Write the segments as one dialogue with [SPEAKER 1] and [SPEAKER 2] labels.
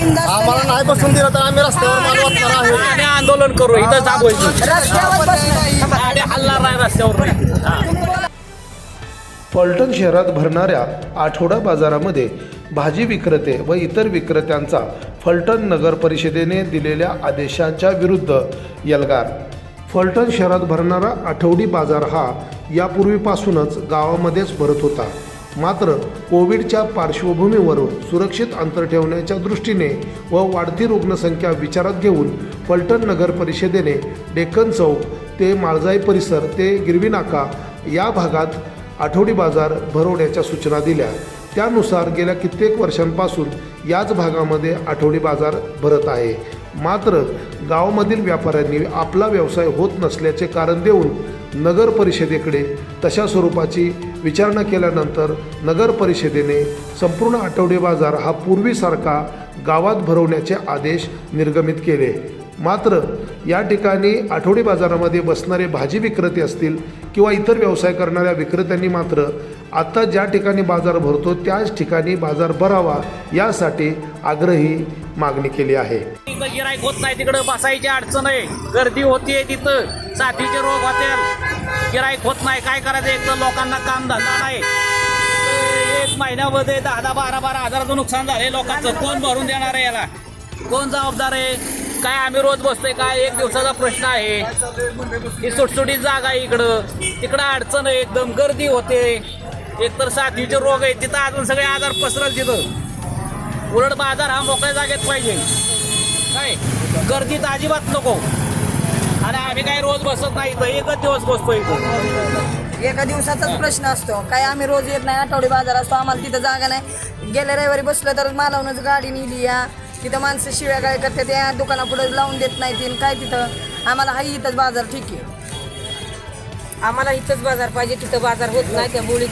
[SPEAKER 1] नाही. बसून दिलं तर आम्ही रस्त्यावर माल
[SPEAKER 2] आंदोलन करू इथं
[SPEAKER 3] रस्त्यावर.
[SPEAKER 4] फलटण शहरात भरणाऱ्या आठवडा बाजारामध्ये भाजी विक्रेते व इतर विक्रेत्यांचा फलटण नगर परिषदेने दिलेल्या आदेशांच्या विरुद्ध यलगार. फलटण शहरात भरणारा आठवडी बाजार हा यापूर्वीपासूनच गावामध्येच भरत होता. मात्र कोविडच्या पार्श्वभूमीवरून सुरक्षित अंतर ठेवण्याच्या दृष्टीने व वाढती रुग्णसंख्या विचारात घेऊन पलटण नगर परिषदेने डेक्कन चौक ते माळजाई परिसर ते गिरवी नाका या भागात आठवडी बाजार भरवण्याच्या सूचना दिल्या. त्यानुसार गेल्या कित्येक वर्षांपासून याच भागामध्ये आठवडी बाजार भरत आहे. मात्र गावामधील व्यापाऱ्यांनी आपला व्यवसाय होत नसल्याचे कारण देऊन नगर परिषदेकडे तशा स्वरूपाची विचारणा केल्यानंतर नगर परिषदेने संपूर्ण आठवडी बाजार हा पूर्वीसारखा गावात भरवण्याचे आदेश निर्गमित केले. मात्र या ठिकाणी आठवडी बाजारामध्ये बसणारे भाजी विक्रेते असतील किंवा इतर व्यवसाय करणाऱ्या विक्रेत्यांनी मात्र आता ज्या ठिकाणी बाजार भरतो त्याच ठिकाणी बाजार भरावा यासाठी आग्रही मागणी केली आहे.
[SPEAKER 2] इथं गिराईक होत नाही तिकडं बसायची अडचण आहे. गर्दी होतीये तिथं. साथीचे रोग होते. गिराईक होत नाही. काय करायचं? एक तर लोकांना काम धंदा नाही. महिन्यामध्ये दहा दहा बारा बारा हजाराचं नुकसान झालंय. लोकांचं कोण भरून देणार आहे याला? कोण जबाबदार आहे? काय आम्ही रोज बसतोय? काय एक दिवसाचा प्रश्न आहे. ही सुटसुटीत जागा आहे इकडं. तिकडं अडचण आहे. एकदम गर्दी होते. एकतर साथीचे रोग आहे तिथं अजून सगळे आजार पसरल तिथं. उलट बाजार हा मोकळ्या जागेत पाहिजे. काय? गर्दीत अजिबात नको. आणि आम्ही काय रोज बसत नाही. तर एकच दिवस बसतो इथं.
[SPEAKER 3] एका दिवसाचाच प्रश्न असतो. काय आम्ही रोज येत नाही आठवडी बाजार असतो आम्हाला तिथं जागा नाही. गेल्या रविवारी बसलं तर मालावूनच गाडी नेली या. तिथं माणसं शिव्या काय करते त्या दुकानापुढे लावून देत नाही तीन काय तिथं? आम्हाला हा इथंच बाजार ठीक आहे.
[SPEAKER 5] आम्हाला इथंच बाजार पाहिजे तिथं बाजार होत नाही त्यामुळे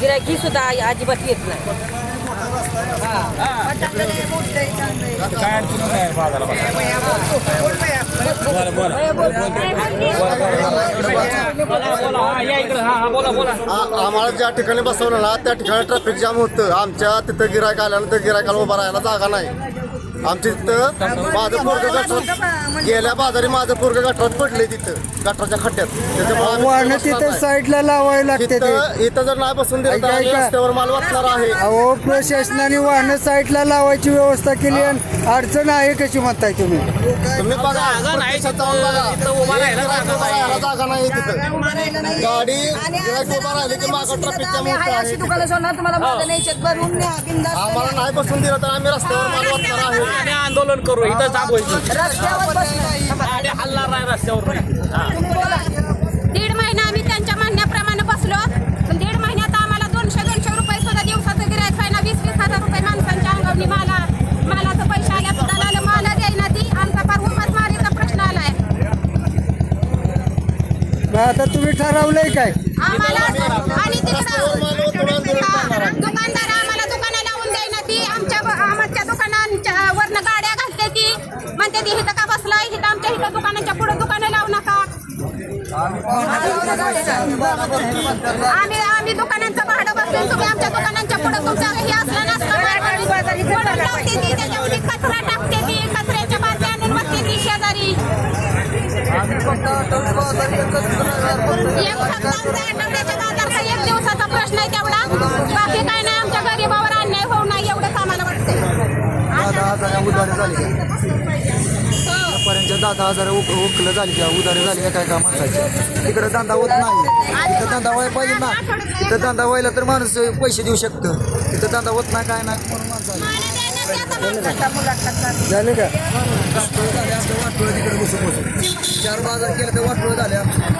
[SPEAKER 5] गिरायकी सुद्धा अजिबात येत नाही.
[SPEAKER 2] बोला. बोला हा या इकडं हा हा बोला बोला
[SPEAKER 1] आ- आम्हाला ज्या ठिकाणी बसवलं ना त्या ठिकाणी ट्रॅफिक जाम होतं. आमच्या तिथं गिरायक आल्यानंतर गिरायकाला उभा राहायला जागा नाही. आमच्या तिथं माझं पोरग गटरात गेल्या बाजारी माझं पोरग गटरात पडले तिथं गटराच्या खड्ड्यात त्याच्यामुळे
[SPEAKER 6] वाहनं
[SPEAKER 1] तिथं
[SPEAKER 6] तिथं
[SPEAKER 1] बसणार
[SPEAKER 6] साईडला लावायला लागते ते
[SPEAKER 1] नाही. इथं इथं जर नाही बसून दिलं तर
[SPEAKER 6] ऐका,
[SPEAKER 1] आम्ही
[SPEAKER 6] ऐका.
[SPEAKER 1] रस्त्यावर माल वाटणार आहे
[SPEAKER 6] अहो प्रशासनाने वाहनं साईडला लावायची व्यवस्था केली आणि अडचण आहे कशी म्हणताय तुम्ही
[SPEAKER 1] तुम्ही बघा
[SPEAKER 2] जागा नाही
[SPEAKER 1] प्रत्यक्षात जाऊन बघा. गिऱ्हाईक
[SPEAKER 2] जागा
[SPEAKER 1] उभा
[SPEAKER 2] नाही.
[SPEAKER 1] राहायला जागा नाही तिथं. गाडी गिऱ्हाईक उभा राहिली की मागं आहे.
[SPEAKER 3] दुकानं सोडणार तुम्हाला मागं भरून न्या
[SPEAKER 1] आम्हाला. नाही बसून दिलं तर आम्ही रस्त्यावर माल वाटणार आहे
[SPEAKER 2] आंदोलन करू इथं
[SPEAKER 3] बसणं.
[SPEAKER 2] आणि हल्ला नाही रस्त्यावर.
[SPEAKER 7] दीड महिना आम्ही त्यांच्या म्हणण्याप्रमाणे बसलो. पण दीड महिन्यात आम्हाला दोनशे दोनशे रुपये सुद्धा दिवसाचं गिरायक आहे ना वीस वीस हजार रुपये माणसांच्या अंगावनी माला मालाचं पैसे आल्या सुद्धा आलं माला द्यायना ती आमचा फार उपास मारीचा प्रश्न आलाय.
[SPEAKER 6] आता तुम्ही ठरवलंय काय?
[SPEAKER 7] आम्हाला आणि तिकडं आम्ही आम्ही दुकानांचं भाडं बसलो तुम्ही आमच्या दुकानांच्या पुढे तुमचं हे असलं नसतं. कचरा टाकते ती कचऱ्याच्या बादल्या आणून बसते ती शेजारी. एक फक्त आठवड्याच्या बाजारचा एक दिवसाचा प्रश्न आहे तेवढा. बाकी काय नाही आमच्या गरीबावर अन्याय होऊ नाही एवढंच आम्हाला वाटतंय.
[SPEAKER 6] दहा झाली पर्यंत दहा हजार उकलं झाली का उधारी झाली काय काम असायचे तिकडे धंदा होत नाही तिथं धंदा व्हायला पाहिजे ना तिथं धंदा व्हायला तर माणूस पैसे देऊ शकतं तिथं धंदा होत नाही काय नाही म्हणून माणसं. झाले का वाटोळ तिकडे बसून बसून चार बाजार केले तर वाटोळ झाले आमचे